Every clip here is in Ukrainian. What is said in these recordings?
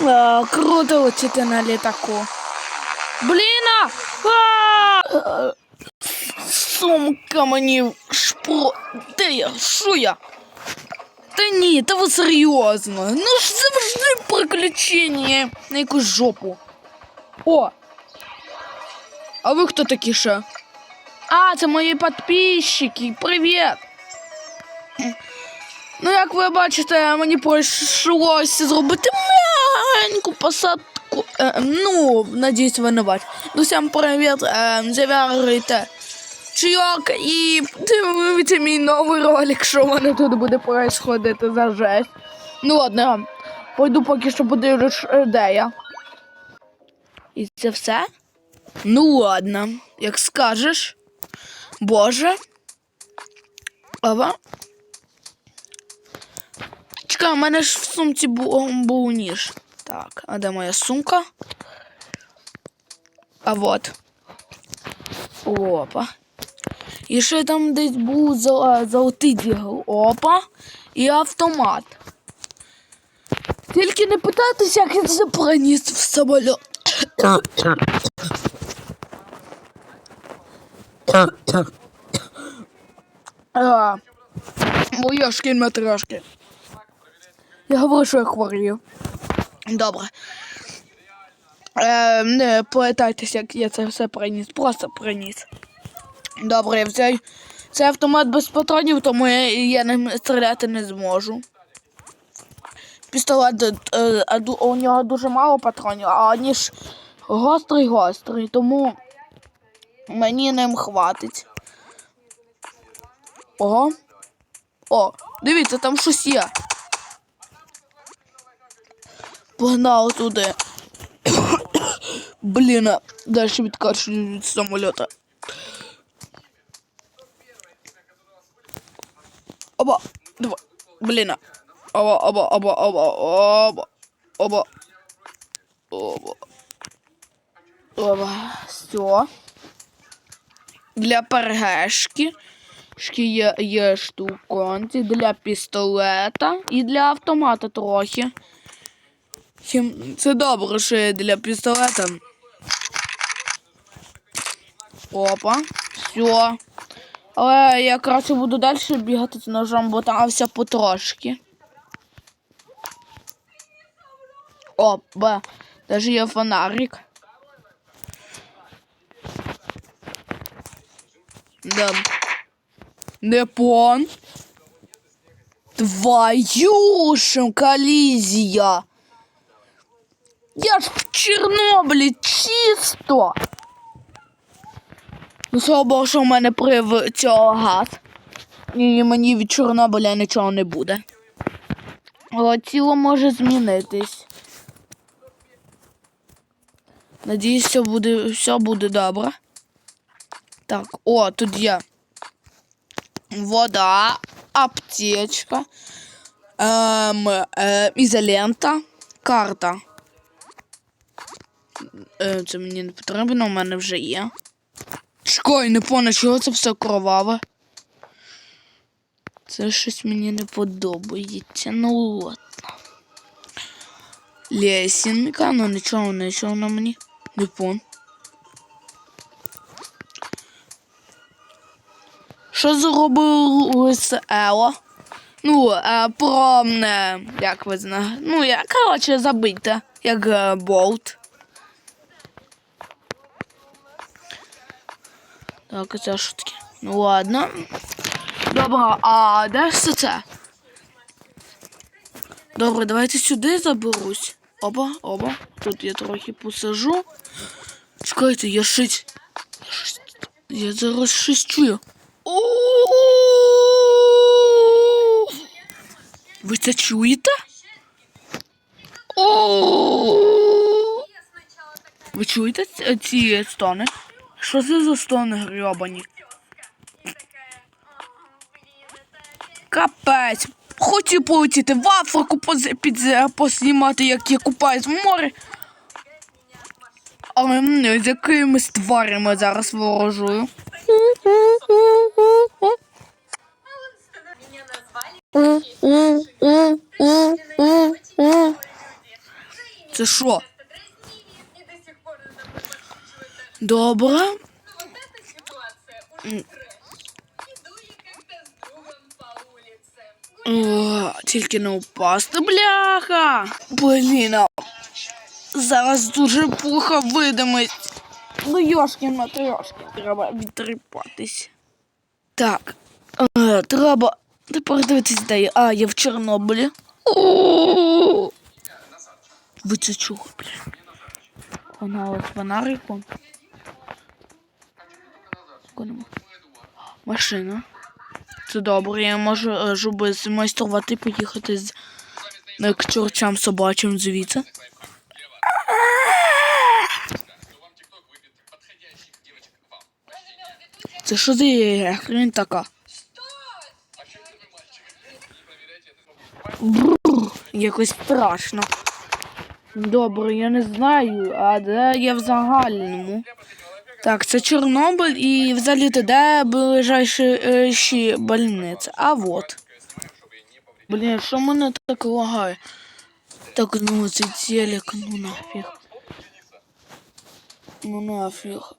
А, круто летіти на літаку. Блін! Е, Сумка мені шпро. Де я? Що я? Та ні, та ви серйозно. Ну ж завжди приключення на якусь жопу. О! А ви хто такі ще? А, це мої підписчики. Привіт! Ну, як ви бачите, мені прийшлося зробити маленьку посадку. Е, ну, надіюсь, ви не бачите. Ну, всім привіт, е, зав'язуйте чайок і дивіться мій новий ролик, що в мене тут буде происходити за жесть. Ну ладно, пойду поки що подивлюсь, е, де я. І це все? Ну ладно, як скажеш. Боже. Ава. Чекай, у мене ж в сумці був, був ніж. Так, а де моя сумка? А вот. Опа. І ще там десь був золотий дігл. Опа. І автомат. Тільки не питайтеся, як я це в самоліт. А, моя шкільна трошки. Я говорю, що я хворію. Добре. Е, не питайтеся, як я це все приніс. Просто приніс. Добре, цей, цей автомат без патронів, тому я, я ним стріляти не зможу. Пістолет, е, е, у нього дуже мало патронів, а ніж гострий гострий, тому мені ним хватить. Ого. О, дивіться, там щось є. Погнали туди. Блін, далі відкачую від самоліта. Оба, два, блін. Оба, оба, оба, оба, оба, оба, оба. Оба, все. Для пергешки. Шки є, є штуконці для пістолета і для автомата трохи. Хім- Це добре, що є для пістолета. Опа, все. Але я краще буду далі бігати з ножом, бо там все потрошки. Опа, даже є фонарик. Да. Непон. Твою ж колізія. Я ж в Чорнобилі чисто. Ну, слава Богу, що в мене прив цього газ. І мені від Чорнобиля нічого не буде. Але тіло може змінитись. Надіюсь, все буде, все буде добре. Так, о, тут є вода, аптечка, ем, е, ізолента, карта. Е, це мені не потрібно, у мене вже є. Чекай, не понял, чого це все кроваве. Це щось мені не подобається. Ну ладно. Лесінка, ну нічого, нічого на мені. Не пон. Що зробили з Ело? Ну, е, про. Е, як ви знаєте. Ну, я, коротше, забийте, як е, болт. Так, це таке? Ну ладно. Добре, а де ж це? Добре, давайте сюди заберусь. Оба, оба. Тут я трохи посажу. Чекайте, я щось. Я, я зараз щось чую. Ви це чуєте? Ви чуєте ці- ці стони? Що це за стони грьобані? Капець. Хотів полетіти в Африку поснімати, як я купаюсь в морі. Але м, з якимись тварями зараз ворожую. Це що? Улице. О, тільки не впасти, бляха. Блін, зараз дуже плохо видимість. Ну, йошкін матрешки. Треба відтріпатись. Так, е, треба тепер дивитись, де я. А, я в Чорнобилі. Ви це чули, бля? Вона от фонариком. Куди? Машина. Це добре, я можу е, змайструвати поїхати з е, к чорчам собачим звідси. Це що за хрень така? Бррр, якось страшно. Добре, я не знаю, а де я в загальному. Так, це Чорнобиль і взагалі де ближайші больниці. А вот. Блін, що мене так лагає? Так, ну це телек, ну нафіг. Ну нафіг.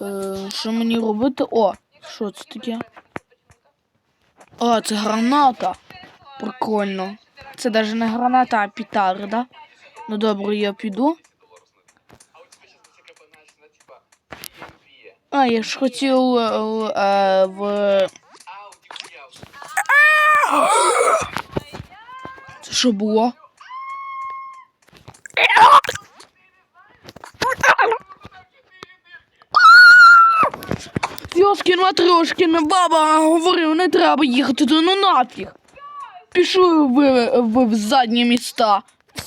Е, що мені робити? О, що це таке? А, це граната. Прикольно. Це навіть не граната, а петарда. Ну добре, я піду. А, я ж хотів е, е, в. Це що було? Йоскін Матрошкін, баба говорив, не треба їхати ну нафіг. Пішли ви, ви в задні міста.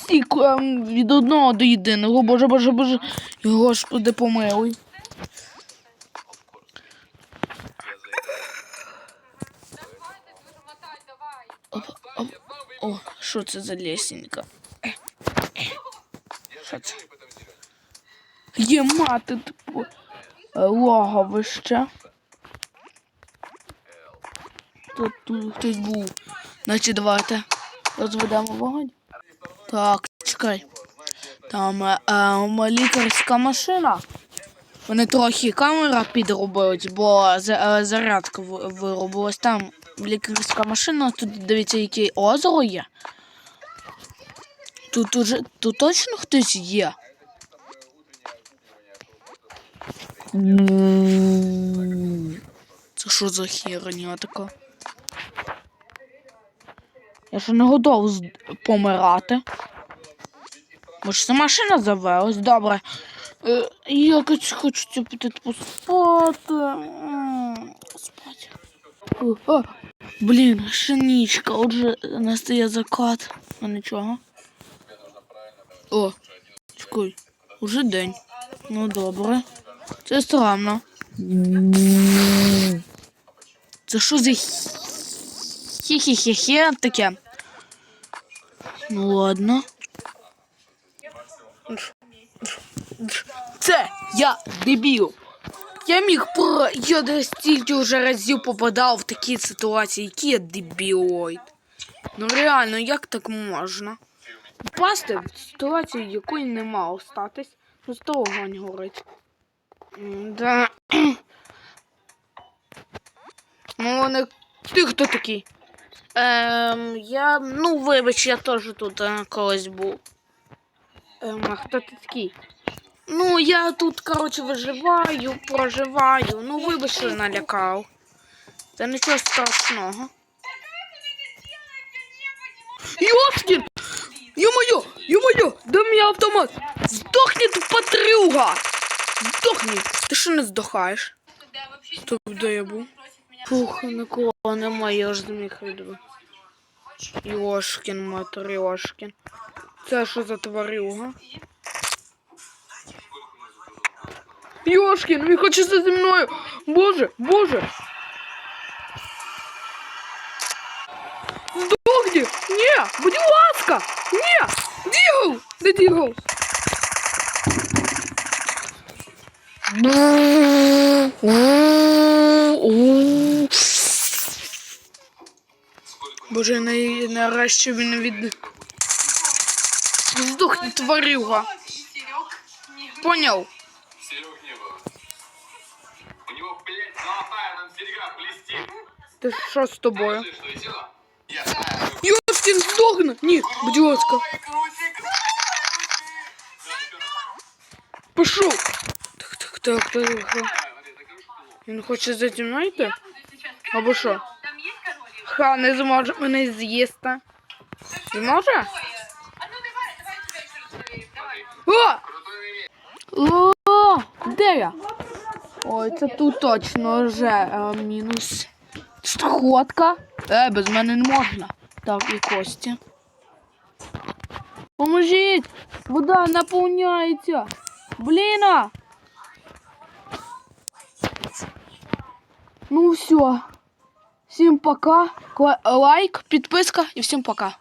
Всі ем, від одного до єдиного. Боже, боже, боже. Помилуй. Давай. Оп, оп. О, що це за е. Що це? Є мати типу. е, Логовище. Тут, тут хтось був. Значить, давайте розведемо вогонь. Так, чекай. Там е, е, лікарська машина. Вони трохи камера підробили, бо е, зарядка ви- виробилась. Там лікарська машина, тут дивіться, яке озеро є. Тут уже тут точно хтось є. Це що за херня така? Я ще не готов з- помирати. Може, це машина завелась? Добре. Е, якось хочеться піти поспати. Спати. Блін, ще нічка, отже настає закат. А нічого. О, чекай, уже день. Ну добре. Це странно. Це що за хі-хі-хі-хі таке? Ну ладно. Це я дебіл. Я міг про. Я десь стільки вже разів попадав в такі ситуації, які я дебілоїд. Ну реально, як так можна? Впасти в ситуацію, якої не мав статись. Ну, з того вогонь горить. Да. Ну, вони. Ти хто такий? Ем, я. Ну, вибач, я теж тут е, колись був. Ем, а хто ти такий? Ну, я тут, коротше, виживаю, проживаю. Ну, вибач, що налякав. Це нічого страшного. Йоскін! Ё-моё! Ё-моё! Дай мені автомат! Здохни, ти патрюга! Здохни! Ти що не здохаєш? Когда вообще Тут де я був? Фух, нікого немає, я ж зміг відбив. Йошкін, матрьошкін. Це що за тварюга? Йошкін, він хоче зі мною! Боже, боже! Здохни! Ні! Будь ласка! Ні! Дігл! Де дігл? Боже, на, на Нарешті він від. Здохни, тварюга. Серег, не Поняв? Серег не было. У него, блядь, золотая нам серега блестит. Ти що з тобою? Скажи, что еще? Я знаю. Йоскін, здохни! Ні, будь ласка. Ой, крутик. Пішов. Так, так, так, так. так. Давай, смотри, это кружку. Він Ха, не зможе мене з'їсти. Зможе? О! О! Де я? Ой, це тут точно вже е, мінус. Страхотка. Е, без мене не можна. Так, і кості. Поможіть! Вода наповняється. Блін! а! Ну все. Всім пока. Лайк, підписка і всім пока.